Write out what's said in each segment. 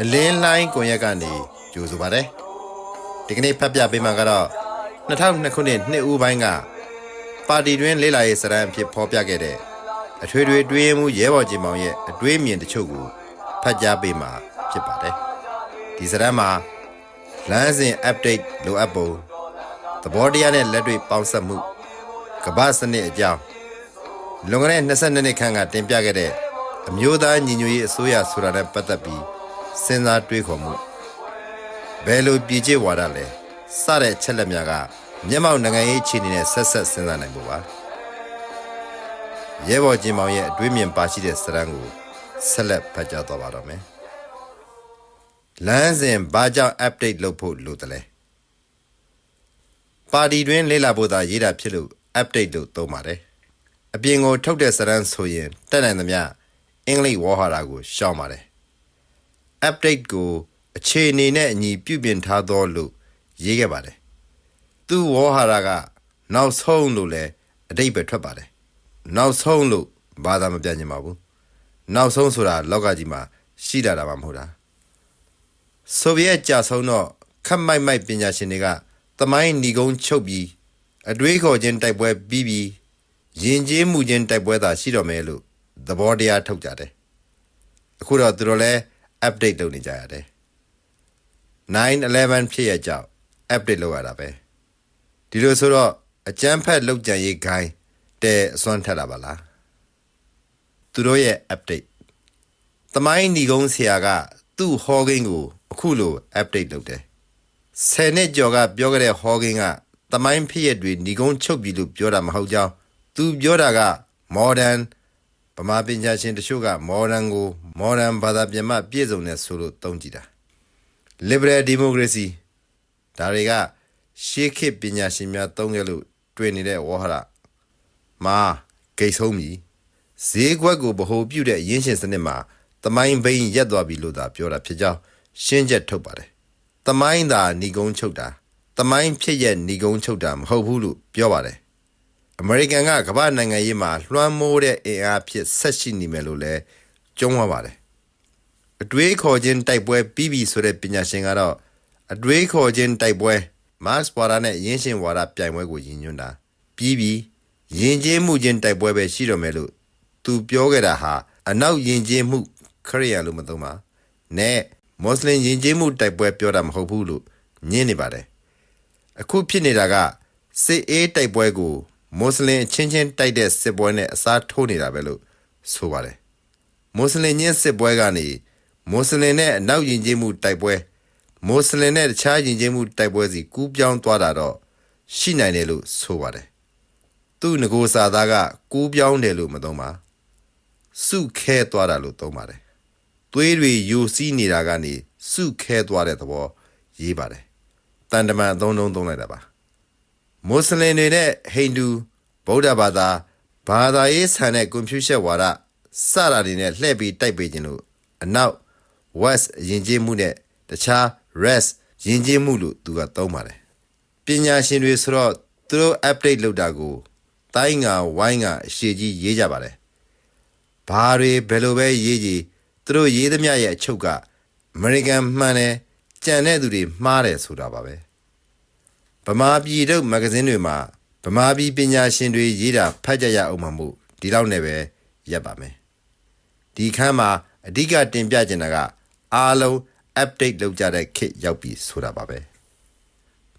အလင်းလိုင်းကွန်ရက်ကနေကြိုဆိုပါတယ်ဒီကနေ့ဖတ်ပြပေးမှာကတော့2002ခုနှစ်နှစ်ဦးပိုင်းကပါတီတွင်လေးလာရေးစရန်အဖြစ်ဖော်ပြခဲ့တဲ့အထွေထွေတွေးမှုရဲဘော်ကြီးမောင်ရဲ့အတွေးမြင်တချို့ကိုဖတ်ကြားပေးမှာဖြစ်ပါတယ်ဒီစရန်မှာလမ်းစဉ် update လိုအပ်ပုံသဘောတရားနဲ့လက်တွေ့ပေါင်းစပ်မှု ကမ္ဘာစနစ်အကြောင်းလွန်ခဲ့တဲ့22နှစ်ခန့်ကတင်ပြခဲ့တဲ့အမျိုးသားညီညွတ်ရေးအစိုးရဆိုတာနဲ့ပတ်သက်ပြီးစဉ်းစားတွေးခေါ်မှုဘယ်လိုပြည်ကျဝါဒလဲစတဲ့ချက်လက်များကမျက်မှောက်နိုင်ငံရေးအခြေအနေနဲ့ဆက်ဆက်စဉ်းစားနိုင်ဖို့ပါရဲဘော်ကျင်မောင်ရဲ့အတွေးမြင်ပါရှိတဲ့စရန်ကိုဆက်လက်ဖတ်ကြားသွားပါတော့မယ်လမ်းစဉ်ဘာကြောင့် update လုပ်ဖို့လိုတယ်လဲပါတီတွင်လေးလာဖို့သာရေးတာဖြစ်လို့ update လို့သုံးပါတယ်အပြင်ကိုထုတ်တဲ့စရန်ဆိုရင်တက်နိုင်သမျှအင်္ဂလိပ်ဝေါ်ဟာရာကိုရှောင်းပါတယ် update ကိုအခြေအနေနဲ့အညီပြုပြင်ထားသောလို့ရေးခဲ့ပါတယ်။သူ့ဝေါ်ဟာရာကနောက်ဆုံးလို့လည်းအတိတ်ပဲထွက်ပါတယ်။နောက်ဆုံးလို့ဘာသာမပြညင်ပါဘူး။နောက်ဆုံးဆိုတာလောကကြီးမှာရှိတာတာမှမဟုတ်တာ။ဆိုဗီယက်ကြာဆုံးတော့ခက်မိုက်မိုက်ပညာရှင်တွေကသမိုင်းညီကုန်းချုပ်ပြီး အတွေးခေါ်ခြင်းတိုက်ပွဲပြီးပြီးယဉ်ကျေးမှုချင်းတိုက်ပွဲသာရှိတော့မယ်လို့သဘောတရားထုတ်ကြတယ်။အခုတော့သူတို့လည်း update လုပ်နေကြရတယ်911ဖြစ်ရကြောင်း update လုပ်ရတာပဲဒီလိုဆိုတော့အကျန်းဖက်လောက်ကြံရေးခိုင်းတဲအစွမ်းထက်လာပါလားသူတို့ရဲ့ update သမိုင်းညီကုန်းဆရာက သူ့ဟောကိန်းကို အခုလို update လုပ်တယ်ဆယ်နှစ်ကျော်ကပြောခဲ့တဲ့ဟောကိန်းက သမိုင်းဖြစ်ရတွေညီကုန်းချုပ်ပြီလို့ပြောတာမဟုတ်ကြောင်းသူပြောတာက modern ဗမာပညာရှင်တချို့က modern ကို modern ဘာသာပြန်မှပြည့်စုံတဲ့ဆိုလို့သုံးကြည့်တာ liberal democracy ဒါတွေကရှေးခေတ်ပညာရှင်များသုံးခဲ့လို့တွေ့နေတဲ့ဝါဟာရမာဂိတ်ဆုံးပြီဈေးကွက်ကိုဗဟိုပြုတဲ့ရင်းရှင်စနစ်မှာတမိုင်းဘိန်းရက်သွားပြီလို့သာပြောတာဖြစ်ကြောင်းရှင်းချက်ထုတ်ပါတယ်တမိုင်းသာဏီကုန်းချုပ်တာ တမိုင်းဖြစ်ရဲ့ဏီကုန်းချုပ်တာမဟုတ်ဘူးလို့ပြောပါတယ်အမေရိကန်ကကမ္ဘာနိုင်ငံရေးမှာလွှမ်းမိုးတဲ့အင်အားဖြစ်ဆက်ရှိနေမယ်လို့လည်းကြုံးသွားပါတယ်အတွေးခေါ်ခြင်းတိုက်ပွဲပြီးပြီဆိုတဲ့ပညာရှင်ကတော့အတွေးခေါ်ခြင်းတိုက်ပွဲမတ်စ်ဝါဒနဲ့ရင်းရှင်ဝါဒပြိုင်ပွဲကိုရည်ညွှန်းတာပြီးပြီယဉ်ကျေးမှုချင်းတိုက်ပွဲပဲရှိတော့မယ်လို့သူပြောခဲ့တာဟာအနောက်ယဉ်ကျေးမှုခရိယာလို့မသုံးပါနဲ့မွတ်စလင်ယဉ်ကျေးမှုတိုက်ပွဲပြောတာမဟုတ်ဘူးလို့ညင်းနေပါတယ် အခုဖြစ်နေတာကစစ်အေးတိုက်ပွဲကိုမွတ်စလင်အချင်းချင်းတိုက်တဲ့စစ်ပွဲနဲ့အစားထိုးနေတာပဲလို့ဆိုပါတယ်မွတ်စလင်ချင်းစစ်ပွဲကနေမွတ်စလင်နဲ့အနောက်ယဉ်ကျေးမှုတိုက်ပွဲမွတ်စလင်နဲ့တခြားယဉ်ကျေးမှုတိုက်ပွဲစီကူးပြောင်းသွားတာတော့ရှိနိုင်တယ်လို့ဆိုပါတယ်သူ့ငကိုစာသားကကူးပြောင်းတယ်လို့မသုံးပါစုခဲသွားတာလို့သုံးပါတယ်သွေးတွေယိုစီးနေတာကနေစုခဲသွားတဲ့သဘောရေးပါတယ် တန်တမန်အသုံးလုံးသုံးလိုက်တာပါမွတ်စလင်တွေနဲ့ဟိန္ဒူဗုဒ္ဓဘာသာဘာသာရေးဆန်တဲ့ကွန်ဖျူးရှက်ဝါဒစတာတွေနဲ့လှည့်ပြီးတိုက်ပေးခြင်းလို့အနောက် west ယဉ်ကျေးမှုနဲ့တခြား rest ယဉ်ကျေးမှုလို့သူကသုံးပါတယ်ပညာရှင်တွေဆိုတော့သူတို့ update လုပ်တာကိုတိုင်းငါဝိုင်းငါအရှိကြီးရေးကြပါတယ်ဘာတွေဘယ်လိုပဲရေးကြည်သူတို့ရေးသမျှရဲ့အချုပ်ကအမေရိကန်မှန်တယ် ကြံတဲ့သူတွေမှားတယ်ဆိုတာပါပဲဗမာပြည်တို့မဂ္ဂဇင်းတွေမှာဗမာပြည်ပညာရှင်တွေရေးတာဖတ်ကြရအောင်မှာမို့ဒီလောက်နဲ့ပဲရပ်ပါမယ်ဒီခန်းမှာအဓိကတင်ပြချင်တာကအားလုံး update လုပ်ကြတဲ့ခေတ်ရောက်ပြီဆိုတာပါပဲ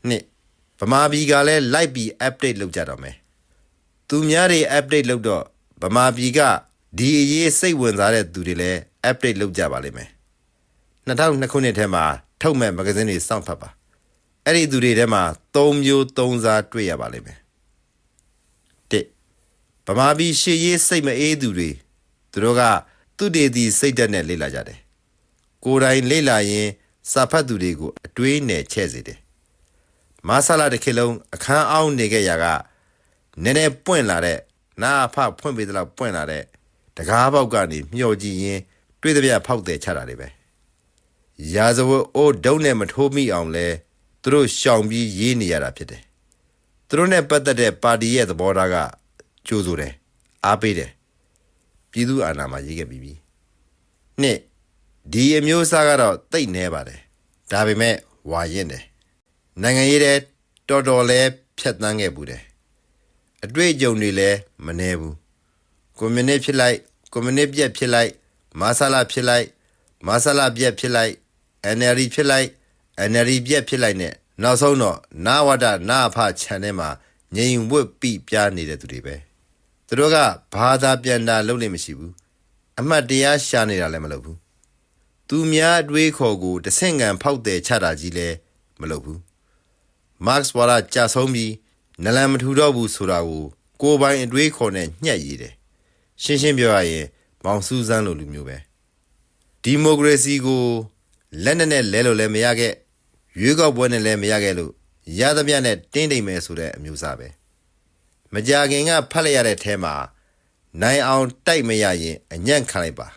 နှစ်ဗမာပြည်ကလည်းလိုက်ပြီး update လုပ်ကြတော့မယ်သူများတွေ update လုပ်တော့ဗမာပြည်ကဒီအရေးစိတ်ဝင်စားတဲ့သူတွေလည်း update လုပ်ကြပါလိမ့်မယ်2002ခုနှစ်ထဲမှာ ထုတ်မဲ့မဂ္ဂဇင်းတွေစောင့်ဖတ်ပါအဲ့ဒီသူတွေထဲမှာ၃မျိုး၃စားတွေ့ရပါလိမ့်မယ်တစ်ဗမာပြည်ရှေ့ရေးစိတ်မအေးသူတွေသူတို့ကသူတေတီစိတ်ဓာတ်နဲ့လေ့လာကြတယ်ကိုယ်တိုင်လေ့လာရင်စာဖတ်သူတွေကိုအတွေးနဲ့ချဲ့စေတယ်မဆလာတစ်ခေတ်လုံးအခန်းအောင်နေခဲ့ရာကနည်းနည်းပွင့်လာတဲ့နာအဖဖွင့်ပေးသလောက်ပွင့်လာတဲ့တကားပေါက်ကနေမျောကြည့်ရင်တွေးသမျှဖောက်တယ်ချတာတွေပဲ ရာဇဝတ်အိုးဒုံနဲ့မထိုးမိအောင်လဲသူတို့ရှောင်ပြီးရေးနေရတာဖြစ်တယ်။သူတို့နဲ့ပတ်သက်တဲ့ပါတီရဲ့သဘောထားကကြိုးဆိုတယ်အားပေးတယ်ပြည်သူအာဏာမှာရေးခဲ့ပြီးပြီနှစ်ဒီအမျိုးအစားကတော့တိတ်နေပါတယ်ဒါပေမဲ့ဝါရင်တယ်နိုင်ငံရေးတဲ့တော်တော်လဲဖြတ်တန်းခဲ့ဘူးတယ်အတွေ့အကြုံတွေလည်းမနှဲဘူးကွန်မြူနစ်ဖြစ်လိုက်ကွန်မြူနစ်ပြက်ဖြစ်လိုက်မာဆာလာဖြစ်လိုက်မာဆာလာပြက်ဖြစ်လိုက် NLD ဖြစ်လိုက် NLD ပြက်ဖြစ်လိုက်နဲ့နောက်ဆုံးတော့နာဝဒနာအဖခြံထဲမှာငြိမ်ဝတ်ပိပြားနေတဲ့သူတွေပဲသူတို့ကဘာသာပြန်တာလုပ်လို့မရှိဘူးအမှတ်တရားရှာနေတာလည်းမလုပ်ဘူးသူများအတွေးခေါ်ကိုတဆင့်ငံဖောက်တယ်ချတာကြီးလည်းမလုပ်ဘူးမတ်စ်ဝါလာကြာဆုံးပြီးနလန်မထူတော့ဘူးဆိုတာကိုကိုယ်ပိုင်အတွေးခေါ်နဲ့ညှက်ရည်တယ်ရှင်းရှင်းပြောရရင်မောင်စူးစမ်းလိုလူမျိုးပဲဒီမိုကရေစီကို လက်နဲ့နဲ့လဲလို့လည်းမရခဲ့ရွေးကောက်ပွဲနဲ့လည်းမရခဲ့လို့ရသမျှနဲ့တင်းတိမ်မယ်ဆိုတဲ့အမျိုးသားပဲမကြခင်ကဖတ်လိုက်ရတဲ့အဲမှာနိုင်အောင်တိုက်မရရင်အညံ့ခံလိုက်ပါ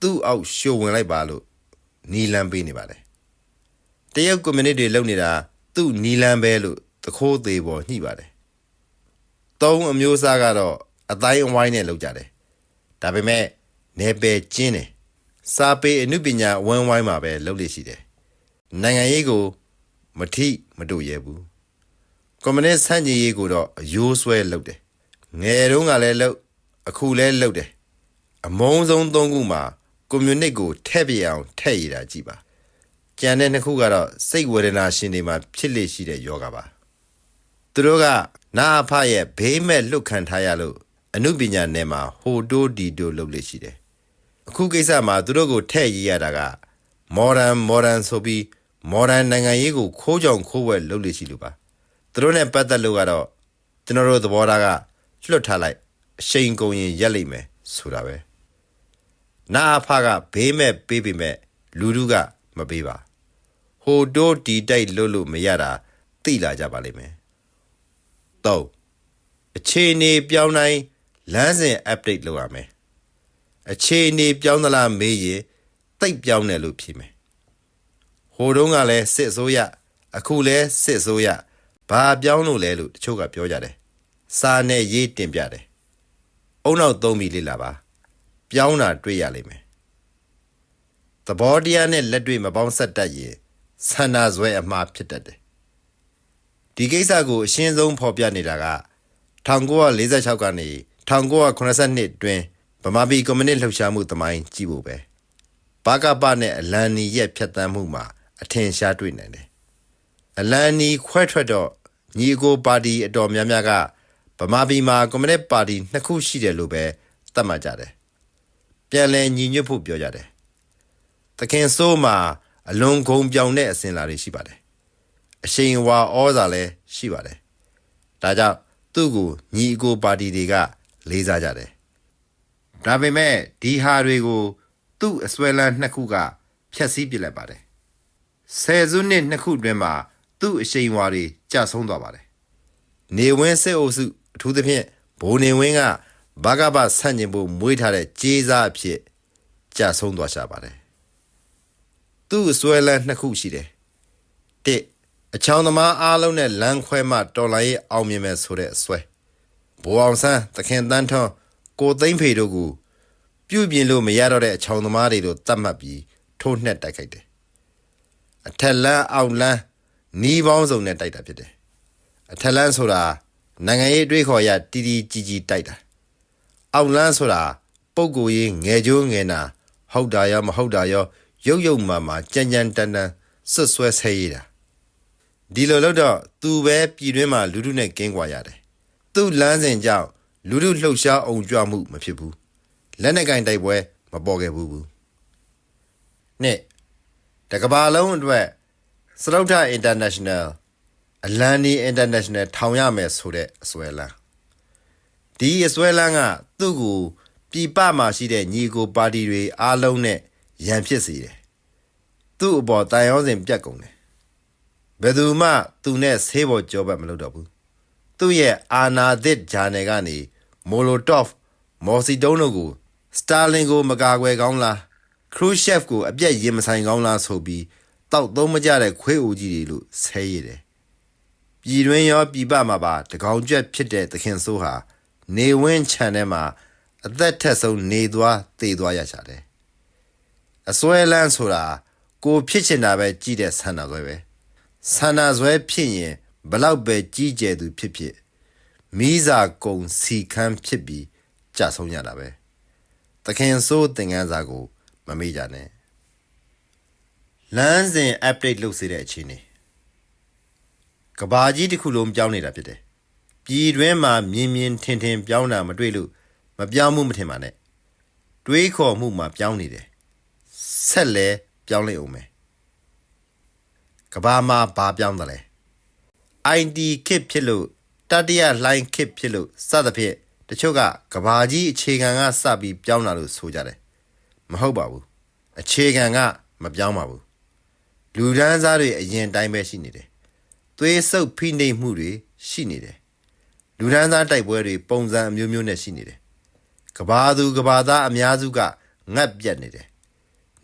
သူ့အောက်ရှို့ဝင်လိုက်ပါလို့နီလန်ပေးနေပါတယ်တရုတ်ကွန်မြူနစ်တွေလုပ်နေတာသူ့နီလန်ပဲလို့သခိုးသေးပေါ်ညှိပါတယ်သုံးအမျိုးအစားကတော့အတိုင်းအဝိုင်းနဲ့လုပ်ကြတယ်ဒါပေမဲ့နေပယ်ကျင်းတယ် စာပေအနုပညာဝန်းဝိုင်းမှာပဲလုပ်လို့ရှိတယ်နိုင်ငံရေးကိုမထိမတို့ရဲဘူးကွန်မြူနစ်ဆန့်ကျင်ရေးကိုတော့အယိုးဆွဲလုပ်တယ်ငယ်တုန်းကလည်းလုပ်အခုလည်းလုပ်တယ်အမုံဆုံးသုံးခုမှာကွန်မြူနစ်ကိုထည့်ပြအောင်ထည့်ရတာကြည့်ပါကြံတဲ့နှစ်ခုကတော့စိတ်ဝေဒနာရှင်တွေမှာဖြစ်လေရှိတဲ့ယောဂပါသူတို့ကနာအဖရဲ့ဘေးမဲ့လွတ်ခံထားရလို့အနုပညာနယ်မှာဟိုတိုးဒီတိုးလုပ်လေရှိတယ် အခုကိစ္စမှာသူတို့ကိုထည့်ရရတာက modern modern ဆိုပြီး modern နိုင်ငံရေးကိုခိုးကြောင်ခိုးဝဲလုပ်လေရှိလို့ပါသူတို့နဲ့ပတ်သက်လို့ကတော့ကျွန်တော်တို့သဘောထားကလွတ်ထားလိုက်အရှိန်ကုန်ရင်ရက်လိမ့်မယ်ဆိုတာပဲနာအဖကဘေးမဲ့ပေးပေမဲ့လူလူကမပေးပါဟိုတိုးဒီတိုက်လွတ်လို့မရတာသိလာကြပါလိမ့်မယ်တော့အခြေအနေပြောင်းတိုင်းလမ်းစဉ် update လုပ်ရမယ် အခြေအနေပြောင်းသလားမေးရင်တိတ်ပြောင်းတယ်လို့ဖြေမယ်ဟိုတုန်းကလည်းစစ်အစိုးရအခုလည်းစစ်အစိုးရဘာပြောင်းလို့လဲလို့တချို့ကပြောကြတယ်စာနဲ့ရေးတင်ပြတယ်အုံနောက်သုံးပြီးလေ့လာပါပြောင်းတာတွေ့ရလိမ့်မယ်သဘောတရားနဲ့လက်တွေ့မပေါင်းဆက်တတ်ရင်ဆန္ဒဇွဲအမှားဖြစ်တတ်တယ်ဒီကိစ္စကိုအရှင်းဆုံးဖော်ပြနေတာက1946ကနေ1982တွင် ဗမာပြည်ကွန်မြူနစ်လှုပ်ရှားမှုသမိုင်းကြည့်ဖို့ပဲဘာကပနဲ့အလန်နီရဲ့ဖြတ်တန်းမှုမှာအထင်ရှားတွေ့နိုင်တယ်အလန်နီခွဲထွက်တော့ညီအကိုပါတီအတော်များများကဗမာပြည်မှာကွန်မြူနစ်ပါတီနှစ်ခုရှိတယ်လို့ပဲသတ်မှတ်ကြတယ်ပြန်လည်ညီညွတ်ဖို့ပြောကြတယ်သခင်စိုးမှာအလွန်ဂုံပြောင်တဲ့အစဉ်လာတွေရှိပါတယ်အရှိန်အဝါဩဇာလည်းရှိပါတယ်ဒါကြောင့်သူ့ကိုညီအကိုပါတီတွေကလေးစားကြတယ် ဒါပေမဲ့ဒီဟာတွေကို သူ့အစွဲလန်းနှစ်ခုကဖျက်ဆီးပစ်လိုက်ပါတယ်ဆယ်စုနှစ်နှစ်ခုအတွင်းမှာသူ့အရှိန်အဝါတွေကျဆုံးသွားပါတယ်နေဝင်းစစ်အုပ်စုအထူးသဖြင့်ဘိုးနေဝင်းကဘာကဘဆန့်ကျင်ဖို့မွေးထားတဲ့ကြေးစားအဖြစ်ကျဆုံးသွားရှာပါတယ်သူ့အစွဲလန်းနှစ်ခုရှိတယ်တစ်အချောင်သမားအားလုံးနဲ့လမ်းခွဲမှတော်လိုင်းရဲ့အောင်မြင်မယ်ဆိုတဲ့အစွဲဘိုးအောင်ဆန်းသခင်တန်းထွန်း ကိုသိမ့်ဖေတို့ကိုပြုတ်ပြင်လို့မရတော့တဲ့အချောင်သမားတွေတို့တတ်မှတ်ပြီးထိုးနှက်တိုက်ခိုက်တယ်အထက်လန်းအောက်လန်းနီးပေါင်းစုံနဲ့တိုက်တာဖြစ်တယ်အထက်လန်းဆိုတာနိုင်ငံရေးအတွေးခေါ်ရတီတီကြီးကြီးတိုက်တာအောက်လန်းဆိုတာပုံကိုရေးငယ်ကျိုးငယ်နာဟုတ်တာရောမဟုတ်တာရောရုပ်ရုပ်မာမာကြမ်းကြမ်းတန်းတန်းဆွတ်ဆွဲဆဲရတာဒီလိုလို့တော့သူပဲပြည်တွင်းမှာလူထုနဲ့ကင်းကွာရတယ်သူ့လမ်းစဉ်ကြောင့် လူထုလှုပ်ရှားအောင်ကြွမှုမဖြစ်ဘူးလက်နဲ့ကင်တိုက်ပွဲမပေါ်ခဲ့ဘူးဘူးနှစ်တကဘာလုံးအတွက်စရုပ်ထ international အလန်နီ international ထောင်ရမယ်ဆိုတဲ့အစွဲလန်းဒီအစွဲလန်းကသူ့ကိုပြည်ပမှာရှိတဲ့ညီကိုပါတီတွေအားလုံးနဲ့ရန်ဖြစ်စေတယ်သူ့အပေါ်တန်ရောစင်ပြတ်ကုန်တယ်ဘယ်သူမှသူနဲ့ဆေးပေါ်ကြောပတ်မလုပ်တော့ဘူးသူ့ရဲ့အာနာသစ်ဂျာနယ်ကနေ မိုလိုတော့ဖ်မော်စီတုံးတို့ကိုစတာလင်ကိုမကာကွယ်ကောင်းလားခရူရှက်ကိုအပြက်ရင်မဆိုင်ကောင်းလားဆိုပြီးတောက်သုံးမကြတဲ့ခွေးအိုကြီးတွေလို့ဆဲရတယ်ပြည်တွင်းရောပြည်ပမှာပါတကောင်ကျွက်ဖြစ်တဲ့သခင်ဆိုးဟာ နေဝင်းခြံထဲမှာအသက်ထက်ဆုံးနေသွားသေသွားရချတယ်အစွဲလန်းဆိုတာကိုဖြစ်ချင်တာပဲကြည့်တဲ့ဆန္ဒဆွဲပဲဆန္ဒဆွဲဖြစ်ရင်ဘလောက်ပဲကြီးကျယ်သူဖြစ်ဖြစ် မိစာကုံစီခမ်းဖြစ်ပြီးကြာဆုံးရတာပဲသခင်ဆိုးသင်ငန်းစာကို မမေ့ကြနဲ့လမ်းစဉ် update လုပ်စေတဲ့အခြေအနေကဘာကြီးတစ်ခုလုံးပြောင်းနေတာဖြစ်တယ်ပြည်တွင်းမှာမြင်မြင်ထင်ထင်ပြောင်းတာမတွေ့လို့မပြောင်းမှုမထင်ပါနဲ့တွေးခေါ်မှုမှာပြောင်းနေတယ်ဆက်လဲပြောင်းလဲအောင်မယ်ကဘာမှာဘာပြောင်းတယ်လဲ IT ခစ်ဖြစ်လို့ တတိယလှိုင်းခစ်ဖြစ်လို့စသဖြင့်တချို့ကကဘာကြီးအခြေခံကစပြီးပြောင်းလာလို့ဆိုကြတယ်မဟုတ်ပါဘူးအခြေခံကမပြောင်းပါဘူးလူဒန်းစားတွေအရင်တိုင်းပဲရှိနေတယ်သွေးဆုပ်ဖိနှိပ်မှုတွေရှိနေတယ်လူဒန်းစားတိုက်ပွဲတွေပုံစံအမျိုးမျိုးနဲ့ရှိနေတယ်ကဘာသူကဘာသားအများစုကငတ်ပြတ်နေတယ်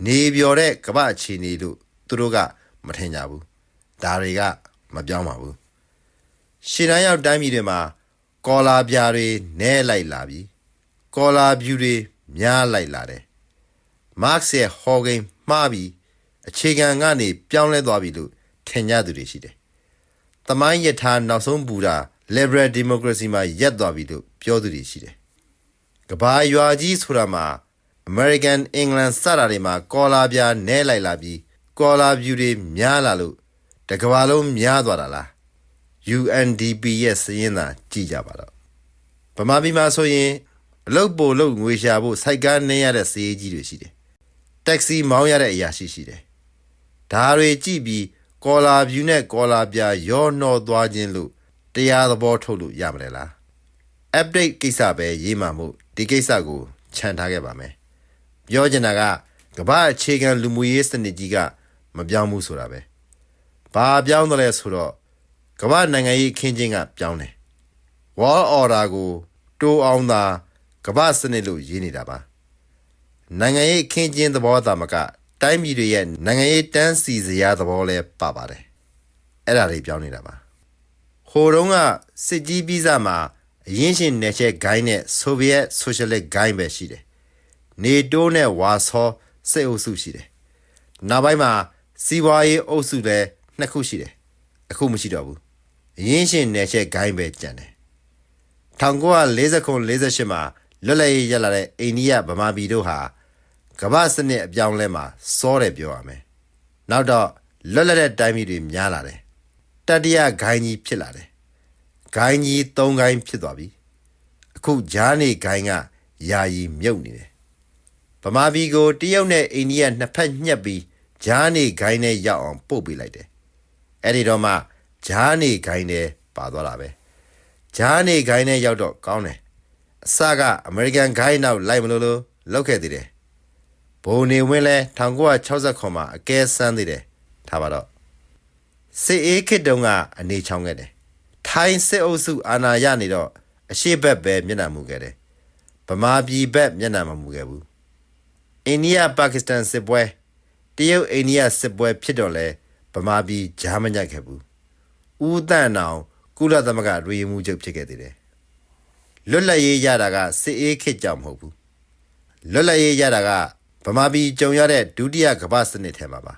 နေပြော်တဲ့ကဘာအခြေအနေလို့သူတို့ကမထင်ကြဘူးဒါတွေကမပြောင်းပါဘူး ရှင်းတန်းရောက်တိုင်းပြည်တွေမှာကော်လာပြားတွေနဲလိုက်လာပြီကော်လာဖြူတွေများလိုက်လာတယ်မတ်စ်ရဲ့ဟော်ဂိမ်းမှားပြီးအခြေခံကနေပြောင်းလဲသွားပြီလို့ထင်ကြသူတွေရှိတယ်တမိုင်းယထာနောက်ဆုံးဘူတာ liberal democracy မှာရက်သွားပြီလို့ပြောသူတွေရှိတယ်ကဘာရွာကြီးဆိုတာမှာ American England စတာတွေမှာကော်လာပြားနဲလိုက်လာပြီးကော်လာဖြူတွေများလာလို့တကဘာလုံးများသွားတာလား UNDP ရဲ့စည်ရင်းသာကြည့်ကြပါတော့ဗမာပြည်မှာဆိုရင်အလုပ်ပို့လုပ်ငွေရှာဖို့စိုက်ကားနေရတဲ့စီးကြီးတွေရှိတယ်တက်ဆီမောင်းရတဲ့အရာရှိရှိတယ်ဒါတွေကြည့်ပြီးကော်လာဗျူးနဲ့ကော်လာပြာရောနှောသွားခြင်းလို့တရားသဘောထုတ်လို့ရမလဲလား update ကိစ္စပဲရေးမှမို့ဒီကိစ္စကိုခြံထားခဲ့ပါမယ်ပြောချင်တာကကမ္ဘာအခြေခံလူမှုရေးစနစ်ကြီးကမပြောင်းဘူးဆိုတာပဲဘာပြောင်းတယ်လဲဆိုတော့ ကမ္ဘာနိုင်ငံရေးခင်းချင်းကပြောင်းတယ်။ World Order ကိုတိုးအောင်သာကမ္ဘာစနစ်လို့ရေးနေတာပါ။နိုင်ငံရေးခင်းချင်းသဘောသာမကတိုင်းပြည်တွေရဲ့နိုင်ငံရေးတန်းစီစရာသဘောလဲပါပါတယ်။အဲ့ဒါတွေပြောင်းနေတာပါ။ဟိုတုန်းကစစ်ကြီးပြီးစားမှာအရင်ရှင်နယ်ချက်ဂိုင်းနဲ့ဆိုဗီယက်ဆိုရှယ်လစ်ဂိုင်းပဲရှိတယ်။နေတိုးနဲ့ဝါဆောစစ်အုပ်စုရှိတယ်။နောက်ပိုင်းမှာစီးပွားရေးအုပ်စုလည်းနှစ်ခုရှိတယ်။အခုမရှိတော့ဘူး။ အရင်းရှင်နယ်ချက်ဂိုင်းပဲကြံတယ်1949-48မှာလွတ်လပ်ရေးရလာတဲ့အိန္ဒိယဗမာပြည်တို့ဟာကမ္ဘာစနစ်အပြောင်းလဲမှာစောတယ်ပြောရမယ်နောက်တော့လွတ်လပ်တဲ့တိုင်းပြည်တွေများလာတယ်တတိယဂိုင်းကြီးဖြစ်လာတယ်ဂိုင်းကြီး၃ဂိုင်းဖြစ်သွားပြီအခုဂျားနေဂိုင်းကယာယီမြုပ်နေတယ်ဗမာပြည်ကိုတရုတ်နဲ့အိန္ဒိယနှစ်ဖက်ညှက်ပြီးဂျားနေဂိုင်းနဲ့ရောက်အောင်ပို့ပေးလိုက်တယ်အဲ့ဒီတော့မှ ဂျားနေဂိုင်းနဲ့ပါသွားတာပဲဂျားနေဂိုင်းနဲ့ရောက်တော့ကောင်းတယ်အစကအမေရိကန်ဂိုင်းနောက်လိုက်မလို့လို့လောက်ခဲ့သေးတယ်ဘုံနေဝင်းလဲ1960မှာအကဲစမ်းသေးတယ်ထားပါတော့စစ်အေးခေတ်တုန်းကအနေချောင်းခဲ့တယ်ထိုင်းစစ်အုပ်စုအာဏာရနေတော့အရှိတ်ဘက်ပဲမျက်နှာမူခဲ့တယ်ဗမာပြည်ဘက်မျက်နှာမမူခဲ့ဘူးအိန္ဒိယပါကစ္စတန်စစ်ပွဲတရုတ်အိန္ဒိယစစ်ပွဲဖြစ်တော့လဲဗမာပြည်ဂျာမညက်ခဲ့ဘူး ဦးတန့်အောင်ကုလသမဂ္ဂရေမှုချုပ်ဖြစ်ခဲ့သေးတယ်လွတ်လပ်ရေးရတာကစစ်အေးခေတ်ကြောင့်မဟုတ်ဘူးလွတ်လပ်ရေးရတာကဗမာပြည်ကြုံရတဲ့ဒုတိယကမ္ဘာစနစ်ထဲမှာပါ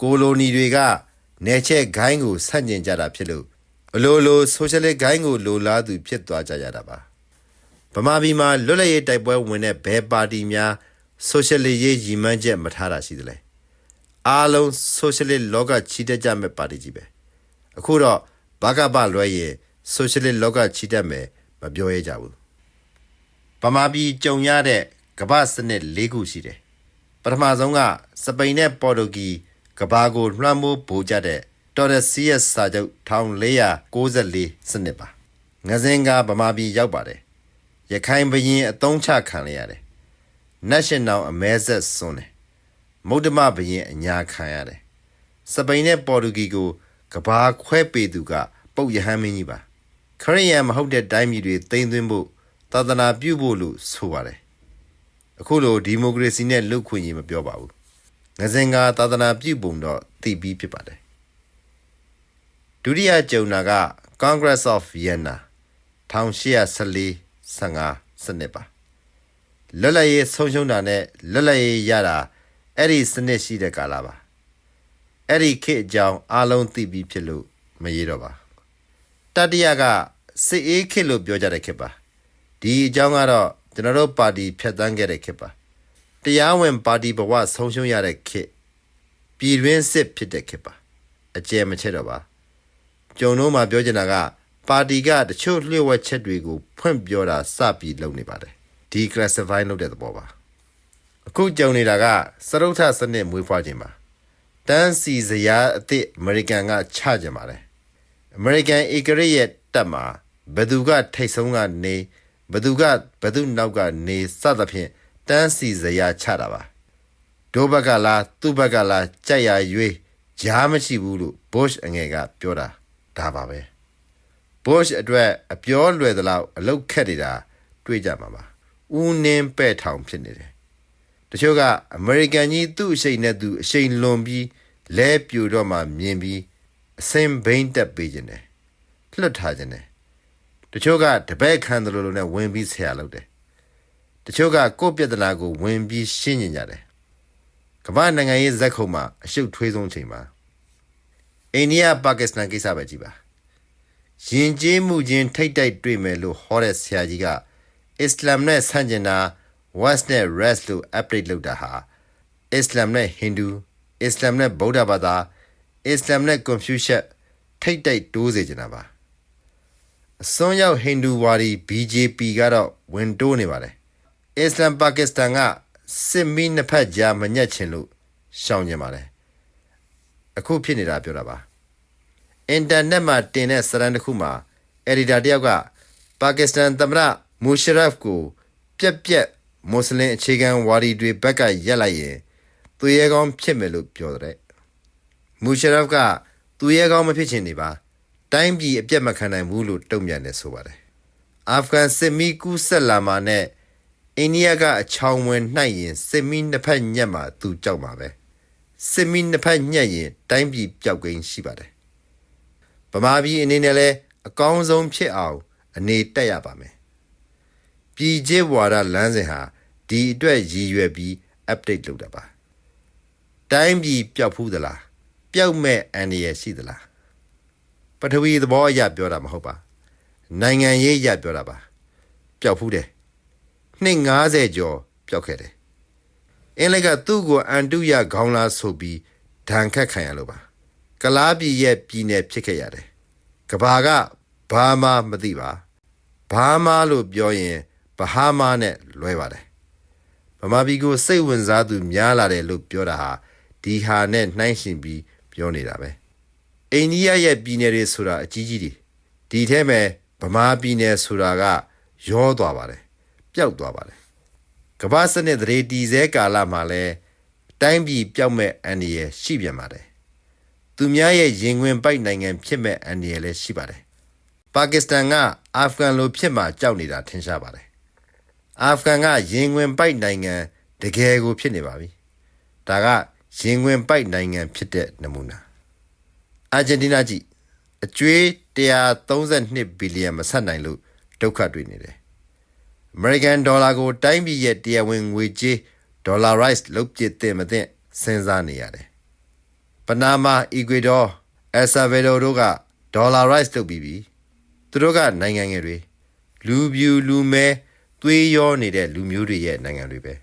ကိုလိုနီတွေကနေချက်ဂိုင်းကိုဆန့်ကျင်ကြတာဖြစ်လို့အလိုလိုဆိုရှယ်လစ်ဂိုင်းကိုလိုလားသူဖြစ်သွားကြရတာပါဗမာပြည်မှာလွတ်လပ်ရေးတိုက်ပွဲဝင်တဲ့ဘယ်ပါတီများဆိုရှယ်လစ်ရေးရည်မှန်းချက်မထားတာရှိသလဲအားလုံးဆိုရှယ်လစ်လောကချီတက်ကြမဲ့ပါတီကြီးပဲ အခုတော့ဘာကပလွဲရင်ဆိုရှယ်လစ်လောကချီတက်မယ်မပြောရကြဘူးဗမာပြည်ကြုံရတဲ့ကမ္ဘာစနစ်၄ခုရှိတယ်ပထမဆုံးကစပိန်နဲ့ပေါ်တူဂီကဘာကိုလွှမ်းမိုးပို့ကြတဲ့တော်ရစီယက်စာချုပ်1494စနစ်ပါငဇင်ကဗမာပြည်ရောက်ပါတယ်ရခိုင်ဘရင်အတုံးချခံရရတယ် National အမဲဆက်စွန်းတယ်မုဒ္ဓမဘရင်အညာခံရတယ်စပိန်နဲ့ပေါ်တူဂီကို ကဘာခွဲပေသူက ပုတ်ရဟန်းမင်းကြီးပါခရိယန်မဟုတ်တဲ့တိုင်းပြည်တွေတိမ့်သွင်းဖို့သာသနာပြုဖို့လို့ဆိုပါတယ်အခုလိုဒီမိုကရေစီနဲ့လူ့ခွင့်ရေးမပြောပါဘူးငဇင်ကသာသနာပြုပုံတော့တည်ပြီးဖြစ်ပါတယ်ဒုတိယကြုံတာက Congress of Vienna 1814 15စနစ်ပါလွတ်လပ်ရေးဆုံးရှုံးတာနဲ့လွတ်လပ်ရေးရတာအဲ့ဒီစနစ်ရှိတဲ့ကာလပါ အဲ့ဒီခေတ်အကြောင်းအားလုံးသိပြီးဖြစ်လို့မရေတော့ပါတတိယကစစ်အေးခေတ်လို့ပြောကြတဲ့ခေတ်ပါဒီအကြောင်းကတော့ကျွန်တော်တို့ပါတီဖြတ်သန်းခဲ့တဲ့ခေတ်ပါတရားဝင်ပါတီဘဝဆုံးရှုံးရတဲ့ခေတ်ပြည်တွင်းစစ်ဖြစ်တဲ့ခေတ်ပါအကျယ်မချက်တော့ပါကျုံတို့မှာပြောချင်တာကပါတီကတချို့လျှို့ဝှက်ချက်တွေကိုဖွင့်ပြောတာစပြီးလုပ်နေပါတယ်ဒီ classify လုပ်တဲ့သဘောပါအခုကြုံနေတာကစရုပ်ထစနစ်မွေးဖွားခြင်းပါ တန်းစီစရာအသည့်အမေရိကန်ကချကြပါတယ်အမေရိကန်ဧကရာရဲ့တက်မှာဘယ်သူကထိတ်ဆုံးကနေဘယ်သူကဘယ်သူနောက်ကနေစသဖြင့်တန်းစီစရာချတာပါဒိုးဘက်ကလားသူ့ဘက်ကလားကြက်ရရွေးကြားမရှိဘူးလို့ Bush အငယ်ကပြောတာဒါပါပဲ Bush အတွက်အပြောလွယ်သလောက်အလုတ်ခက်နေတာတွေ့ကြမှာပါဦးနင်းပဲ့ထောင်ဖြစ်နေတယ် တချို့ကအမေရိကန်ကြီးသူ့အရှိန်နဲ့သူအရှိန်လွန်ပြီးလဲပြူတော့မှမြင်ပြီးအစင်ဘိန်းတက်ပေးခြင်းတယ်လွတ်ထားခြင်းတယ်တချို့ကတပည့်ခံတယ်လို့နဲ့ဝင်ပြီးဆရာလုပ်တယ်တချို့ကကိုယ့်ပြဿနာကိုဝင်ပြီးရှင်းညင်ကြတယ်ကမ္ဘာနိုင်ငံရေးဇက်ခုံမှာအရှုပ်ထွေးဆုံးချိန်မှာအိန္ဒိယပါကစ္စတန်ကိစ္စပဲကြည့်ပါယဉ်ကျေးမှုချင်းထိတ်တိုက်တွေ့မယ်လို့ဟောတဲ့ဆရာကြီးကအစ္စလာမ်နဲ့ဆန့်ကျင်တာ West နဲ့ Rest လို့ update လုပ်တာဟာအစ္စလာမ်နဲ့ Hindu အစ္စလာမ်နဲ့ဗုဒ္ဓဘာသာအစ္စလာမ်နဲ့ Confucius ထိတ်တိုက်တိုးစေချင်တာပါအစွန်းရောက်ဟိန္ဒူဝါဒီ BJP ကတော့ဝင်တိုးနေပါတယ်အစ္စလာမ်ပါကစ္စတန်ကစစ်မီးနှစ်ဖက်ကြားမညက်ချင်လို့ရှောင်ကျင်ပါတယ်အခုဖြစ်နေတာပြောတာပါအင်တာနက်မှာတင်တဲ့စာတမ်းတစ်ခုမှာအက်ဒီတာတယောက်ကပါကစ္စတန်သမ္မတမူရှရဖ်ကို ပြက်ပြက် မွတ်စလင်အခြေခံဝါဒီတွေဘက်ကရက်လိုက်ရင်သူရဲကောင်းဖြစ်မယ်လို့ပြောတဲ့မူရှရဖ်ကသူရဲကောင်းမဖြစ်ချင်နေပါတိုင်းပြည်အပြက်မခံနိုင်ဘူးလို့တုံ့ပြန်နေဆိုပါတယ်အာဖဂန်စစ်မီးကူးဆက်လာမှာနဲ့အိန္ဒိယကအချောင်ဝင်နှိုက်ရင်စစ်မီးနှစ်ဖက်ညက်မှာသူကြောက်မှာပဲစစ်မီးနှစ်ဖက်ညက်ရင်တိုင်းပြည်ပျောက်ကိန်းရှိပါတယ်ဗမာပြည်အနေနဲ့လဲအကောင်းဆုံးဖြစ်အောင်အနေတက်ရပါမယ်ပြည်ချစ်ဝါဒလမ်းစဉ်ဟာ ဒီအတွက်ရည်ရွယ်ပြီး update လုပ်တာပါတိုင်းပြည်ပျောက်ဖူးသလားပျောက်မဲ့အန္တရာယ်ရှိသလားပထဝီသဘောအရပြောတာမဟုတ်ပါနိုင်ငံရေးအရပြောတာပါပျောက်ဖူးတယ်နှစ်90ကျော်ပျောက်ခဲ့တယ်။အင်းလိုက်ကသူ့ကိုအန်တုရခေါင်းလားဆိုပြီးဒဏ်ခတ်ခံရလို့ပါ။ကလားပြည်ရဲ့ပြည်နယ်ဖြစ်ခဲ့ရတယ်။ကဘာကဘာမှမသိပါ။ဘာမှလို့ပြောရင်ဘဟားမားနဲ့လွဲပါတယ်။ဗ မာပြည်ကိုစိတ်ဝင်စားသူများလာတယ်လို့ပြောတာဟာဒီဟာနဲ့နှိုင်းရှင်ပြီးပြောနေတာပဲ။အိန္ဒိယရဲ့ပြည်နယ်တွေဆိုတာအကြီးကြီးတွေဒီထဲမှာဗမာပြည်နယ်ဆိုတာကရောသွားပါတယ်ပျောက်သွားပါတယ်ကမ္ဘာစနစ်တရေတီစဲကာလမှာလဲတိုင်းပြည်ပျောက်မဲ့အန္တရာယ်ရှိပြန်ပါတယ်သူများရဲ့ရင်ဝင်ပိုက်နိုင်ငံဖြစ်မဲ့အန္တရာယ်လည်းရှိပါတယ်ပါကစ္စတန်ကအာဖဂန်လိုဖြစ်မှကြောက်နေတာထင်ရှားပါတယ် အာဖဂန်ကရင်ဝင်ပိုက်နိုင်ငံတကယ်ကိုဖြစ်နေပါပြီဒါကရင်ဝင်ပိုက်နိုင်ငံဖြစ်တဲ့နမူနာအာဂျင်တီးနားကြည့်အကျွေး132ဘီလီယံမဆက်နိုင်လို့ဒုက္ခတွေ့နေတယ် American Dollar ကိုတိုင်းပြည်ရဲ့တရားဝင်ငွေကြေး Dollarize လုပ်ပစ်တဲ့မတဲ့စဉ်းစားနေရတယ်။ပနာမာ၊အီကွေဒေါ၊အယ်ဆာဗေဒိုတို့က Dollarize လုပ်ပြီးပြီ။သူတို့ကနိုင်ငံငယ်တွေလူပြူလူမဲ သွေးရောနေတဲ့လူမျိုးတွေရဲ့နိုင်ငံတွေပဲ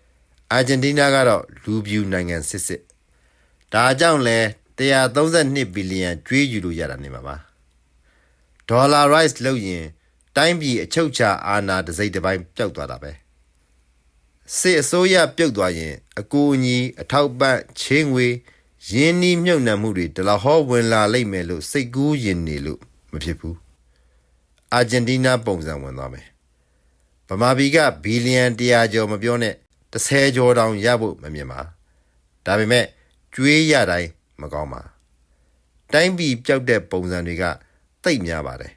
။အာဂျင်တီးနားကတော့လူပြူနိုင်ငံစစ်စစ်။ဒါကြောင့်လဲ132ဘီလီယံကျွေးယူလို့ရတာနေမှာပါ။ Dollarize လုပ်ရင် တိုင်းပြည်အချုပ်ချာအာဏာတစ်စိတ်တစ်ပိုင်းပျောက်သွားတာပဲစစ်အစိုးရပြုတ်သွားရင် အကူအညီအထောက်ပံ့ချင်းငွေရင်းနှီးမြုပ်နှံမှုတွေဒလဟောဝင်လာလိမ့်မယ်လို့စိတ်ကူးရင်နေလို့မဖြစ်ဘူးအာဂျင်တီးနားပုံစံဝင်သွားမယ် ဗမာပြည်ကဘီလီယံ100ကျော်မပြောနဲ့30ကျော်တောင်ရဖို့မမြင်ပါဒါပေမဲ့ကျွေးရတိုင်းမကောင်းပါတိုင်းပြည်ပျောက်တဲ့ပုံစံတွေကတိတ်များပါတယ်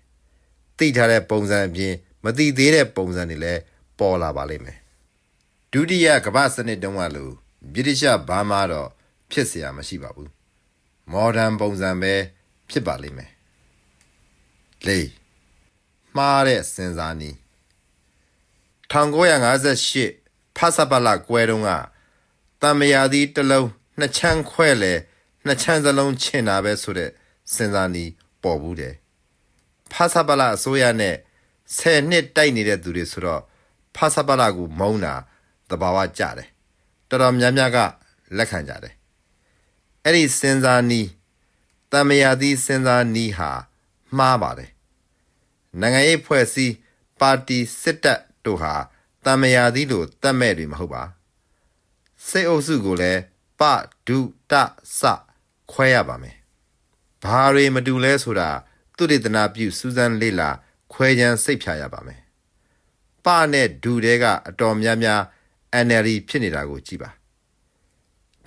သိထားတဲ့ပုံစံအပြင်မသိသေးတဲ့ပုံစံတွေလည်းပေါ်လာပါလိမ့်မယ်ဒုတိယကမ္ဘာစနစ်တုန်းကလို့ဗြိတိရှဘာမှတော့ဖြစ်เสียမရှိပါဘူးမော်ဒန်ပုံစံပဲဖြစ်ပါလိမ့်မယ်လေး မှားတဲ့စဉ်းစားနည်း 1958ဖဆပလကွဲတုန်းကတမယာသည်တစ်လုံးနှစ်ချမ်းခွဲလေနှစ်ချမ်းစလုံးချင်တာပဲဆိုတဲ့စဉ်းစားနည်းပေါ်ဘူးတယ်ဖဆပလအစိုးရနဲ့10နှစ်တိုက်နေတဲ့သူတွေဆိုတော့ဖဆပလကိုမုန်းတာသဘာဝကျတယ်တော်တော်များများကလက်ခံကြတယ်အဲ့ဒီစဉ်းစားနည်းတမယာသည်စဉ်းစားနည်းဟာမှားပါတယ်နိုင်ငံရေးဖွဲ့စည်းပါတီစစ်တပ် တို့ဟာတမယာသည်လို့တတ်မဲ့တွေမဟုတ်ပါစိတ်အုပ်စုကိုလည်းပဒုတစခွဲရပါမယ်ဘာတွေမတူလဲဆိုတာသူတေသနာပြုစူးစမ်းလေ့လာခွဲခြမ်းစိတ်ဖြာရပါမယ်ပနဲ့ဒူတဲကအတော်များများ NLD ဖြစ်နေတာကိုကြည့်ပါ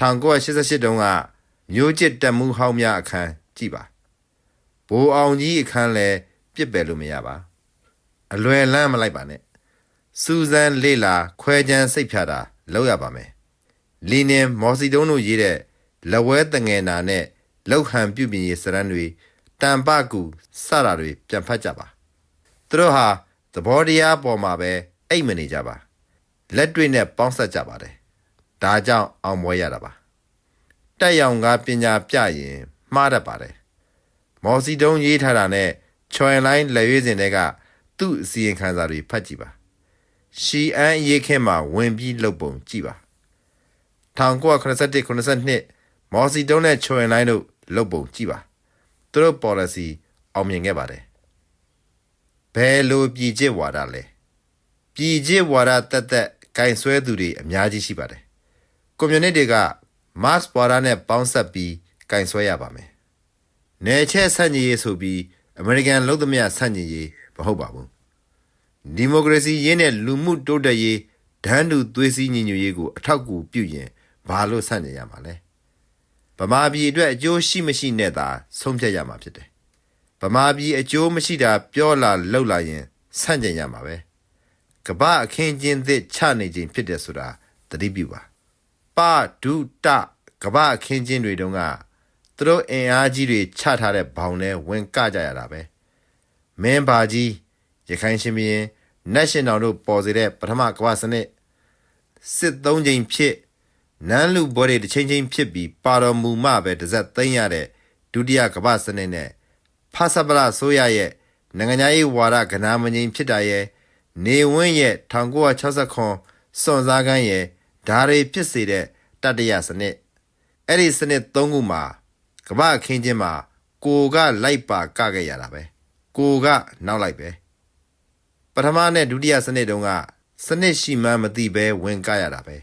1988တုန်းကမျိုးချစ်တက်မှုဟောင်းများအခန်းကြည့်ပါဘိုးအောင်ကြီးအခန်းလဲပြစ်ပယ်လို့မရပါ အလွယ်လန်းမလိုက်ပါနဲ့ စူးစမ်းလေ့လာခွဲခြမ်းစိတ်ဖြာတာလောက်ရပါမယ်လီနင်မော်စီတုံးတို့ရေးတဲ့လက်ဝဲတငယ်နာနဲ့လောက်ဟန်ပြုပြင်ရေးစရန်တွေတန်ပကူစတာတွေပြန်ဖတ်ကြပါသူတို့ဟာသဘောတရားပေါ်မှာပဲအိတ်မနေကြပါလက်တွေ့နဲ့ပေါင်းဆက်ကြပါတယ်ဒါကြောင့်အောင်ပွဲရတာပါတက်ရောင်ကပညာပြရင်မှားတတ်ပါတယ်မော်စီတုံးရေးထားတာနဲ့ချွန်လိုင်းလက်ရွေးစင်တွေကသူ့အစီရင်ခံစာတွေဖတ်ကြည့်ပါ ရှီအန်ရေးခင်းမှာဝင်ပြီးလှုပ်ပုံကြည့်ပါ1981 82မော်စီတုံးနဲ့ချွန်လိုင်းတို့လှုပ်ပုံကြည့်ပါသူတို့ policy အောင်မြင်ခဲ့ပါတယ်ဘယ်လိုပြည်ကျစ်ဝါဒလဲပြည်ကျစ်ဝါဒတက်တက်ကင်ဆွဲသူတွေအများကြီးရှိပါတယ်ကွန်မြူနတီတွေက mass ဝါဒနဲ့ပေါင်းဆက်ပြီးကင်ဆွဲရပါမယ်နယ်ချဲဆန့်ကျင်ရေးဆိုပြီးအမေရိကန်လုံသမျှဆန့်ကျင်ရေးမဟုတ်ပါဘူး ဒီမိုကရေစီရင်းနဲ့လူမှုတိုးတက်ရေးဒန်းတူသွေးစည်းညီညွတ်ရေးကိုအထောက်အကူပြုရင်ဘာလို့ဆန့်ကျင်ရမှာလဲဗမာပြည်အတွက်အကျိုးရှိမရှိနဲ့သာဆုံးဖြတ်ရမှာဖြစ်တယ်ဗမာပြည်အကျိုးမရှိတာပြောလာလှုပ်လာရင်ဆန့်ကျင်ရမှာပဲကပ္ပအခင်းကျင်းသစ်ချနေခြင်းဖြစ်တယ်ဆိုတာသတိပြုပါပဒုတကပ္ပအခင်းကျင်းတွေတုန်းကသူတို့အင်အားကြီးတွေချထားတဲ့ဘောင်ထဲဝင်ကကြရတာပဲမင်းဘာကြီး ရခိုင်ရှင်ဘီရင်နက်ရှင်တော်တို့ပေါ်စေတဲ့ပထမကမ္ဘာစနစ်စစ်သုံးချိန်ဖြစ်နန်းလူဘော်တွေတစ်ချိန်ချိန်ဖြစ်ပြီးပါတော်မူမှပဲတစ်စက်သိမ်းရတဲ့ဒုတိယကမ္ဘာစနစ်နဲ့ဖာစပလာဆိုရရဲ့နိုင်ငံသားရေးဝါဒကနာမငိမ်ဖြစ်တာရဲ့နေဝင်းရဲ့1969စွန်စားကန်းရဲ့ဓာရီဖြစ်စေတဲ့တတရစနစ်အဲ့ဒီစနစ်၃ခုမှာကမ္ဘာအခင်းချင်းမှာကိုကလိုက်ပါကခဲ့ရတာပဲကိုကနောက်လိုက်ပဲ ပထမနဲ့ဒုတိယစနစ်တုန်းကစနစ်ရှိမှန်းမသိပဲဝင်ကရတာပဲ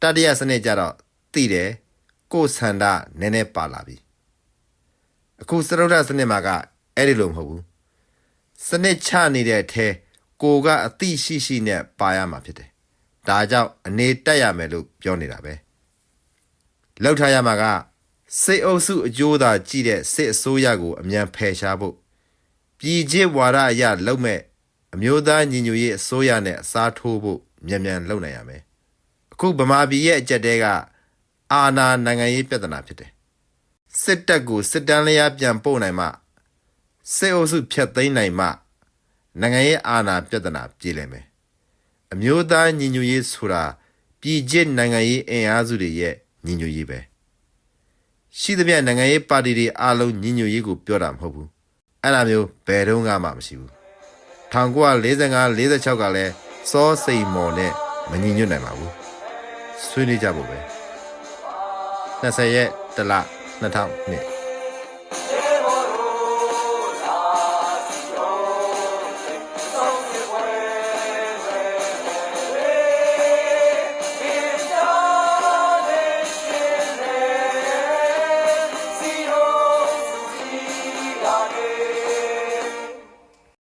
တတိယစနစ်ကျတော့သိတယ်ကိုယ်ဆန္ဒနည်းနည်းပါလာပြီအခုစရုဒ္ဓစနစ်မှာကအဲ့ဒီလိုမဟုတ်ဘူးစနစ်ချနေတဲ့အထဲကိုကအသိရှိရှိနဲ့ပါရမှာဖြစ်တယ်ဒါကြောင့်အနေတက်ရမယ်လို့ပြောနေတာပဲလောက်ထားရမှာကစိတ်အုပ်စုအကျိုးသာကြည့်တဲ့စစ်အစိုးရကိုအမြန်ဖယ်ရှားဖို့ပြည်ချစ်ဝါဒအရလုံမဲ့ အမျိုးသားညီညွတ်ရေးအစိုးရနဲ့အစားထိုးဖို့မြန်မြန်လုပ်နိုင်ရမယ်အခုဗမာပြည်ရဲ့အကြက်တဲကအာဏာနိုင်ငံရေးပြဿနာဖြစ်တယ်စစ်တပ်ကိုစစ်တမ်းလျားပြန်ပို့နိုင်မှစစ်အုပ်စုဖျက်သိမ်းနိုင်မှနိုင်ငံရေးအာဏာပြဿနာပြေလည်မယ်အမျိုးသားညီညွတ်ရေးဆိုတာပြည်ကျစ်နိုင်ငံရေးအင်အားစုတွေရဲ့ညီညွတ်ရေးပဲရှိသမျှနိုင်ငံရေးပါတီတွေအားလုံးညီညွတ်ရေးကိုပြောတာမဟုတ်ဘူးအဲ့လိုမျိုးဘယ်တော့မှမရှိဘူး 1945 46ကလည်းစောစိန်မော်နဲ့မညီညွတ်နိုင်ပါဘူးဆွေးနွေးကြဖို့ပဲ20ရက်တလ2000နှစ်